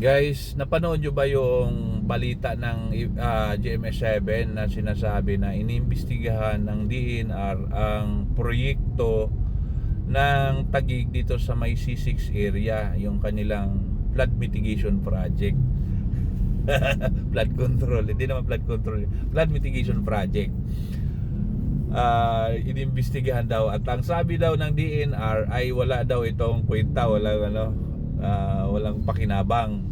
Guys, napanood nyo ba yung balita ng ah, GMS7 na sinasabi na inimbestigahan ng DNR ang proyekto ng tagig dito sa may C6 area, yung kanilang flood mitigation project. flood control, hindi naman flood control, flood mitigation project. Ah, inimbestigahan daw at ang sabi daw ng DNR ay wala daw itong kwenta, wala ano, ah, walang pakinabang.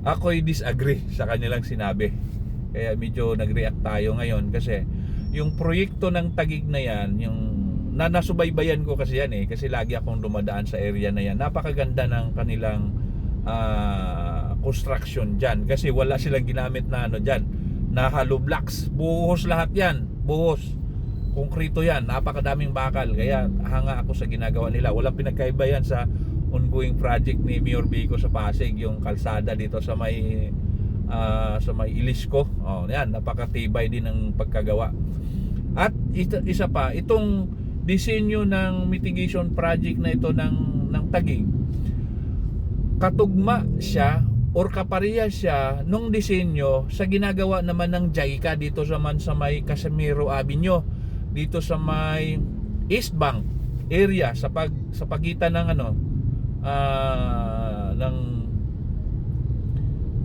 Ako'y disagree sa kanilang sinabi. Kaya medyo nag-react tayo ngayon kasi yung proyekto ng tagig na yan, yung na nasubaybayan ko kasi yan eh kasi lagi akong dumadaan sa area na yan. Napakaganda ng kanilang ah, construction diyan kasi wala silang ginamit na ano diyan na hollow blocks. Buhos lahat yan. Buhos. Konkrito yan. Napakadaming bakal. Kaya hanga ako sa ginagawa nila. Walang pinagkaiba yan sa ongoing project ni Mayor Bico sa Pasig. Yung kalsada dito sa may ah, sa may Ilisco. Oh, yan. Napakatibay din ng pagkagawa. At ito- isa pa, itong disenyo ng mitigation project na ito ng, ng Tagig, katugma siya or kapareha siya nung disenyo sa ginagawa naman ng JICA dito sa man sa may Casimiro Avenue dito sa may East Bank area sa pag sa pagitan ng ano ah, ng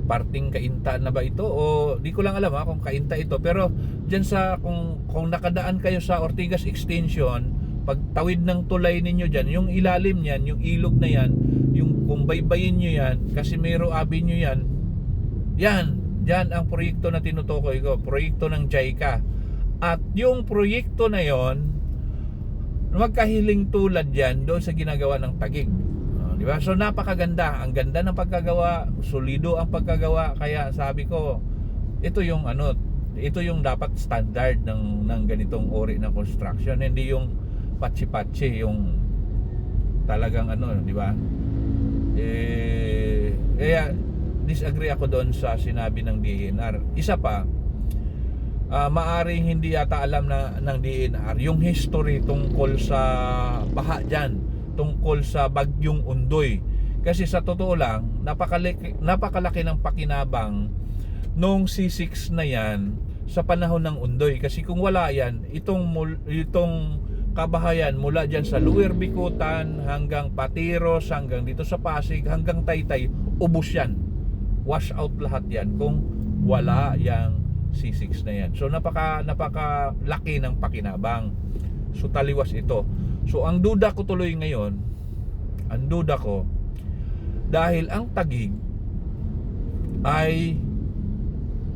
parting kainta na ba ito? O di ko lang alam ha kung kainta ito. Pero diyan sa kung kung nakadaan kayo sa Ortigas Extension pag tawid ng tulay ninyo diyan yung ilalim niyan yung ilog na yan yung kung baybayin nyo yan Casimiro Avenue yan yan yan ang proyekto na tinutukoy ko proyekto ng JICA at yung proyekto na yon magkahiling tulad yan doon sa ginagawa ng tagig Oh, di ba? So napakaganda. Ang ganda ng pagkagawa. Solido ang pagkagawa. Kaya sabi ko ito yung ano ito yung dapat standard ng ng ganitong uri ng construction. Hindi yung patsi-patsi yung talagang ano di ba? Eh kaya disagree ako doon sa sinabi ng DNR isa pa ah, maaring hindi yata alam na ng DNR yung history tungkol sa baha dyan tungkol sa bagyong Undoy. Kasi sa totoo lang napakalaki, napakalaki ng pakinabang nung C6 na yan sa panahon ng Undoy. Kasi kung wala yan itong itong kabahayan mula dyan sa Lower Bikutan hanggang Patiros hanggang dito sa Pasig hanggang Taytay ubos yan. Wash out lahat yan kung wala yang C6 na yan. So napaka napaka laki ng pakinabang. So taliwas ito so ang duda ko tuloy ngayon ang duda ko dahil ang tagig ay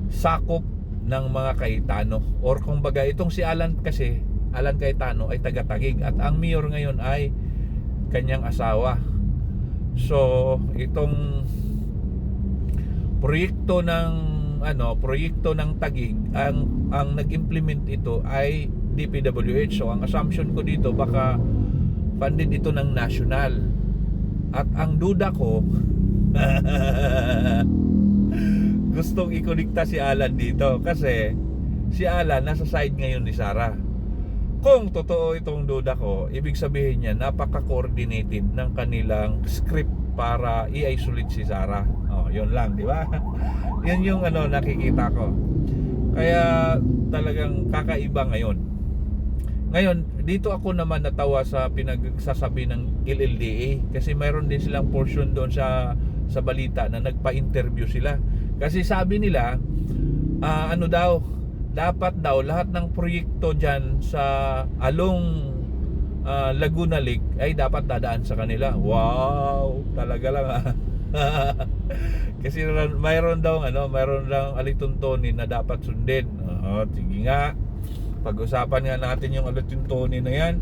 sakop ng mga Kaitano or kung baga itong si Alan kasi Alan Cayetano ay taga Tagig at ang mayor ngayon ay kanyang asawa. So itong proyekto ng ano proyekto ng Tagig ang ang nag-implement ito ay DPWH so ang assumption ko dito baka funded ito ng national at ang duda ko gustong ikonekta si Alan dito kasi si Alan nasa side ngayon ni Sarah kung totoo itong duda ko, ibig sabihin niya napaka-coordinated ng kanilang script para i-isolate si Sarah. Oh, yun lang, di ba? yun yung ano nakikita ko. Kaya talagang kakaiba ngayon. Ngayon, dito ako naman natawa sa pinagsasabi ng LLDA kasi mayroon din silang portion doon sa sa balita na nagpa-interview sila. Kasi sabi nila, ah, ano daw, dapat daw lahat ng proyekto dyan sa along ah, Laguna Lake ay dapat dadaan sa kanila. Wow, talaga lang ah. Kasi mayroon daw ano, mayroon lang alituntunin na dapat sundin. Oo, sige nga. Pag-usapan nga natin yung alituntunin na yan.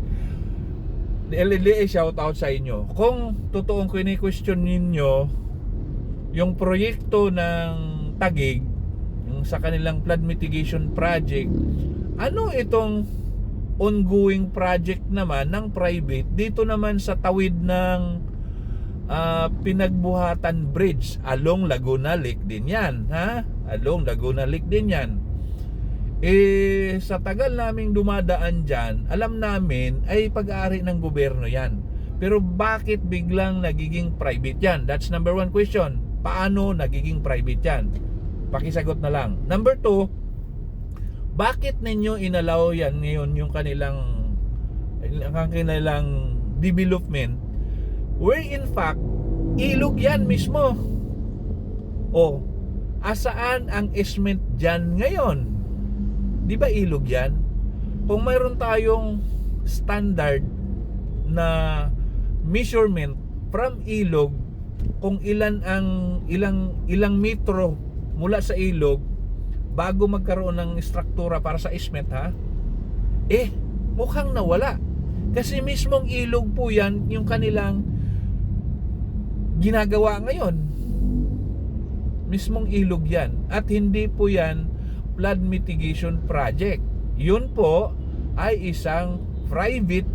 LLA shout out sa inyo. Kung totoong kini-question ninyo yung proyekto ng Tagig yung sa kanilang flood mitigation project ano itong ongoing project naman ng private dito naman sa tawid ng ah, Pinagbuhatan Bridge along Laguna Lake din yan ha along Laguna Lake din yan eh sa tagal naming dumadaan dyan alam namin ay pag-aari ng gobyerno yan. Pero bakit biglang nagiging private yan? That's number one question. Paano nagiging private yan? Pakisagot na lang. Number two, bakit ninyo inalaw yan ngayon yung kanilang ang kanilang development? Where in fact ilog yan mismo. O asaan ang easement dyan ngayon di ba ilog yan? Kung mayroon tayong standard na measurement from ilog kung ilan ang ilang ilang metro mula sa ilog bago magkaroon ng struktura para sa easement ha? Eh mukhang nawala. Kasi mismong ilog po yan yung kanilang ginagawa ngayon. Mismong ilog yan. At hindi po yan flood mitigation project. Yun po ay isang private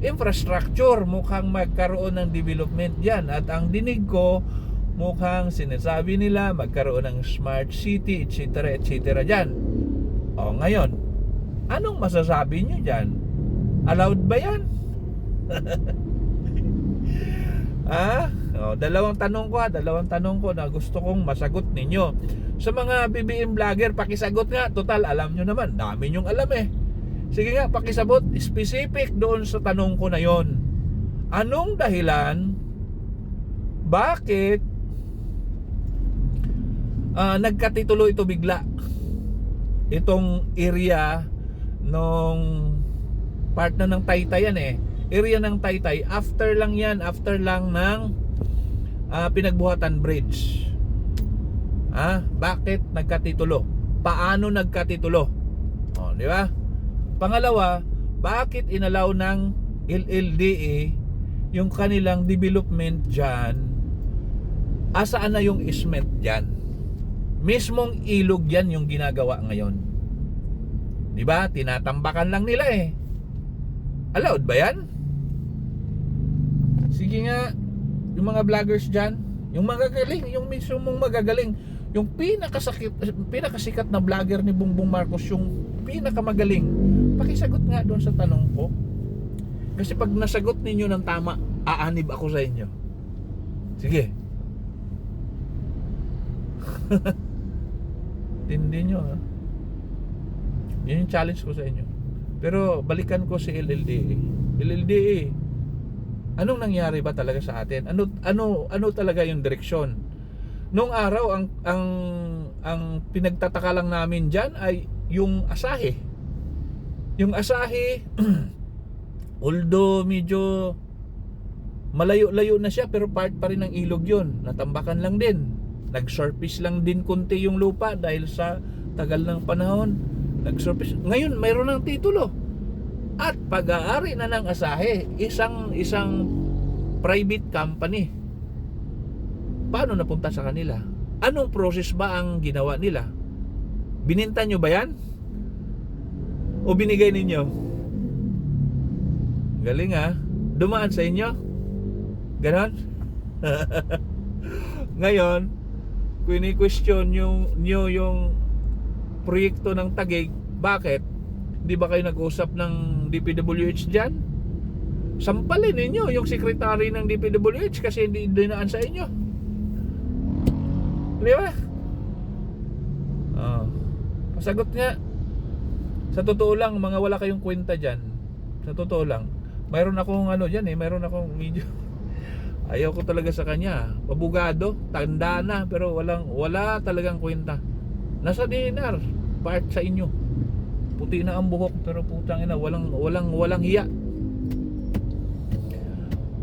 infrastructure. Mukhang magkaroon ng development yan. At ang dinig ko mukhang sinasabi nila magkaroon ng smart city etc etc dyan. O ngayon anong masasabi nyo dyan? Allowed ba yan? Ah o, dalawang tanong ko ha dalawang tanong ko na gusto kong masagot ninyo. Sa mga BBM vlogger pakisagot nga. Total alam nyo naman dami nyong alam eh. Sige nga pakisabot specific doon sa tanong ko na yon. Anong dahilan bakit ah, nagkatitulo ito bigla? Itong area nung part na ng Taytay yan eh. Area ng Taytay after lang yan after lang ng ah, pinagbuhatan bridge. Ah bakit nagkatitulo? Paano nagkatitulo? Oh di ba? Pangalawa bakit inalaw ng LLDA yung kanilang development dyan? Asaan na yung easement dyan? Mismong ilog yan yung ginagawa ngayon. Di ba? Tinatambakan lang nila eh. Allowed ba yan? Sige nga yung mga vloggers dyan yung magagaling yung mismong magagaling. Yung pinakasakit pinakasikat na vlogger ni Bongbong Marcos yung pinakamagaling pakisagot nga doon sa tanong ko. Kasi pag nasagot ninyo ng tama aanib ako sa inyo. Sige. Tindi nyo ha? Yun yung challenge ko sa inyo. Pero balikan ko si LLDA LLDA anong nangyari ba talaga sa atin? Ano ano ano talaga yung direksyon? Nung araw ang ang ang pinagtataka lang namin diyan ay yung asahe yung asahe although medyo malayo-layo na siya pero part pa rin ng ilog yon natambakan lang din. Nag-surface lang din konti yung lupa dahil sa tagal ng panahon. Nag-surface. Ngayon mayroon ng titulo at pag-aari na ng asahe isang isang private company. Paano napunta sa kanila? Anong process ba ang ginawa nila? Bininta nyo ba yan? O binigay ninyo? Galing ha dumaan sa inyo? Ganon? Ngayon kini-question yung nyo yung proyekto ng Tagig bakit di ba kayo nag-usap ng DPWH dyan? Sampalin ninyo yung secretary ng DPWH kasi hindi dinaan sa inyo. Di ba? Oh. pasagot nga. Sa totoo lang mga wala kayong kwenta dyan. Sa totoo lang. Mayroon akong ano dyan eh mayroon akong medyo ayaw ko talaga sa kanya. Pabugado tanda na pero walang wala talagang kwenta. Nasa dinar part sa inyo puti na ang buhok pero putang ina walang walang walang hiya.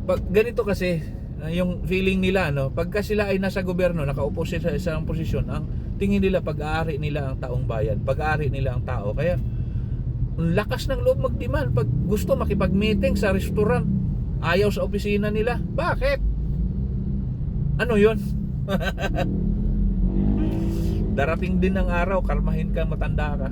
Pag ganito kasi ah, yung feeling nila no pagka sila ay nasa gobyerno nakaupo sila sa isang posisyon ang tingin nila pag-aari nila ang taong bayan pag-aari nila ang tao. Kaya ang lakas ng loob magdemand pag gusto makipag-meeting sa restaurant. Ayaw sa opisina nila. Bakit? Ano yon darating din ang araw kalmahin ka matanda ka